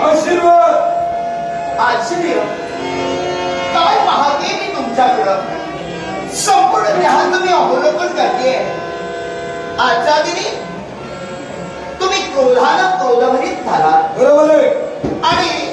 आशीर्वाद. आश्चर्य काय पाहते मी तुमच्याकडं? संपूर्ण देहात तुम्ही अवलोकन करते आजच्या दिनी तुम्ही क्रोधानं क्रोधभरीत झाला बरोबर आणि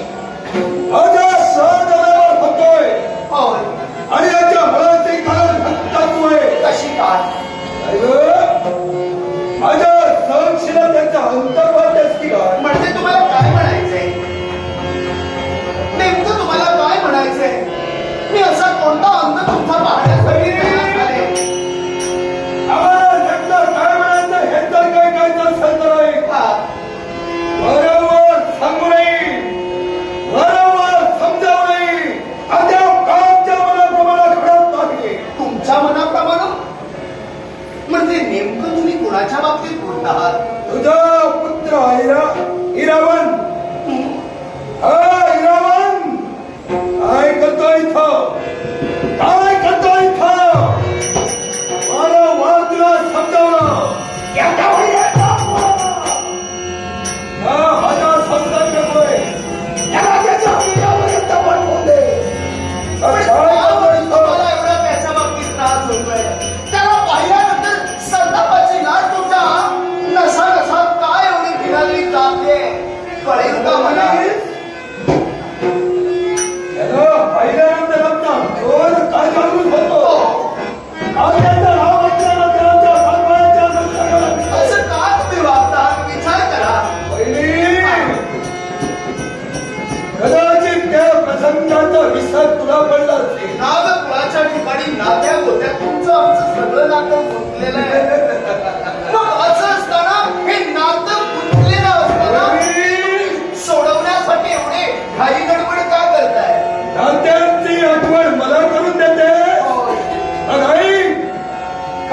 राजा बाबतीत बोलत आहात तुझा पुत्र इरा इरावण इरावण ऐकतो इथं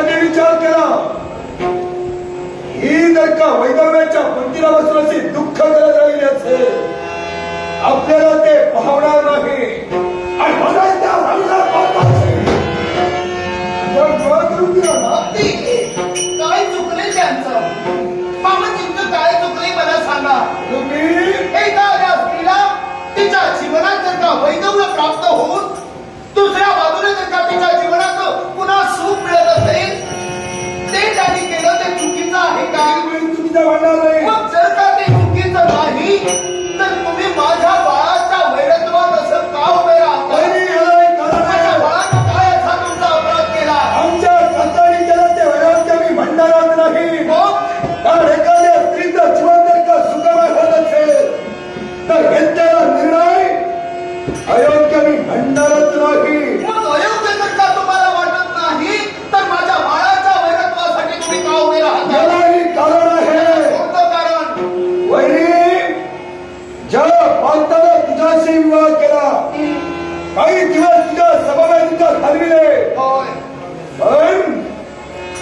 लोकांनी विचार केला. ही जर का वैदव्याच्या मंदिरा दुःख गरज राहिली असेल. आपल्याला ते पाहणार नाही. आणि मला another.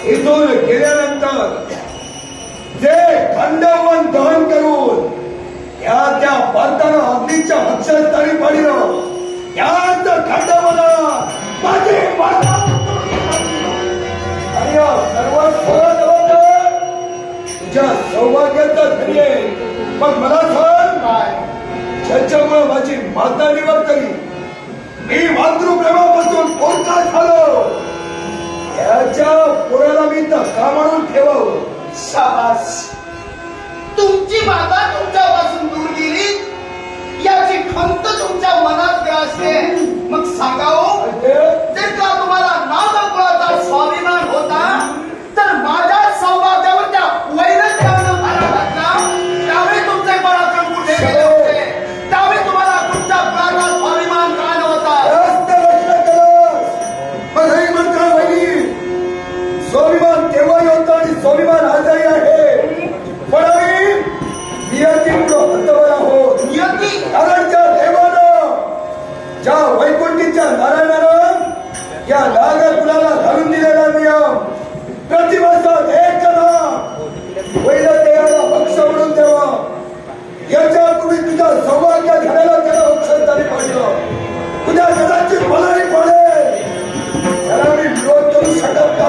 इथून गेल्यानंतर जे खंडवन दहन करून या त्या भारतानं अग्नीच्या हक्षात तरी याच सर्वात तुझ्या सौभाग्याचा धनी पण मला सांग काय ज्याच्यामुळे माझी माता निवड करी मी मातृप्रेमापासून कोणता झालो? त्याच्या पुराला मी धक्का म्हणून ठेवावं. शाबास. तुमची बाबा तुमच्यापासून दूर गेली.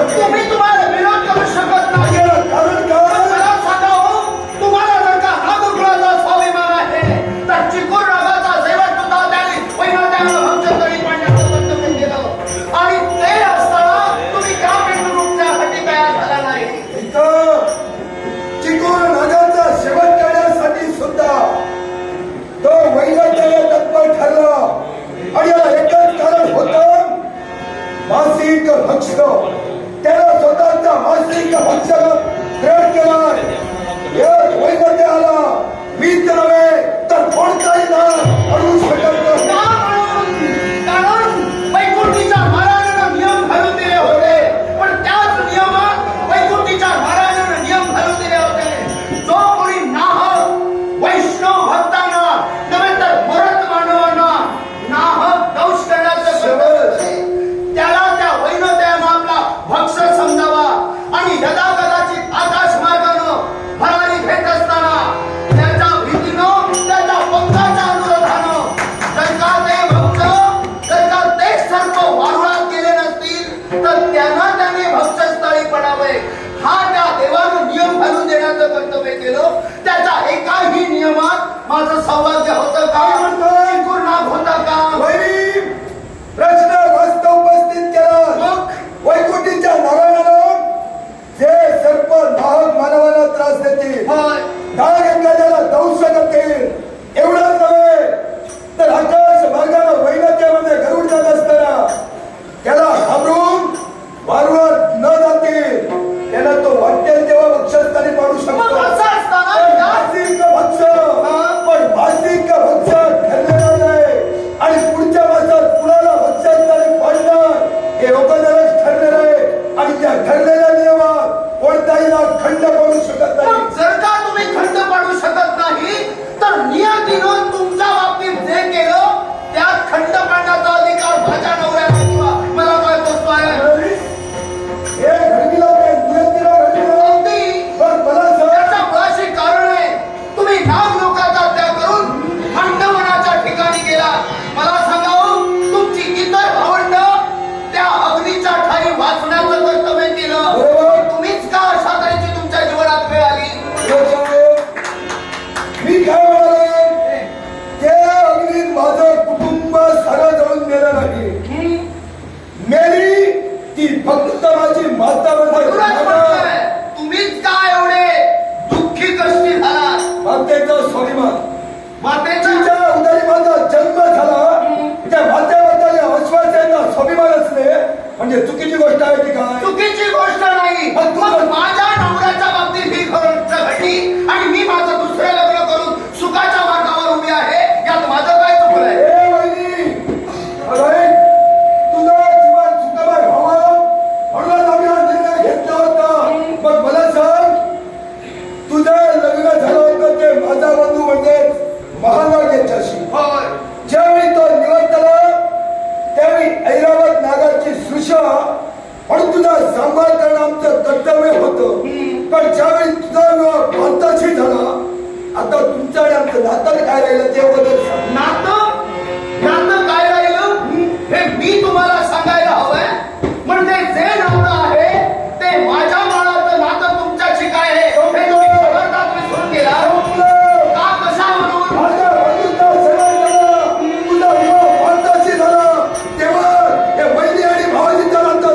Porque वर्षी ज्यावेळी तो त्यावेळी ऐरावत नागाची सुशा म्हणून तुझा सांभाळ करणं आमचं कर्तव्य होत. पण ज्यावेळी तुझा विवाह भारताशी झाला आता तुमच्याकडे आमचं नातं काय राहिलं ते बदल नातं?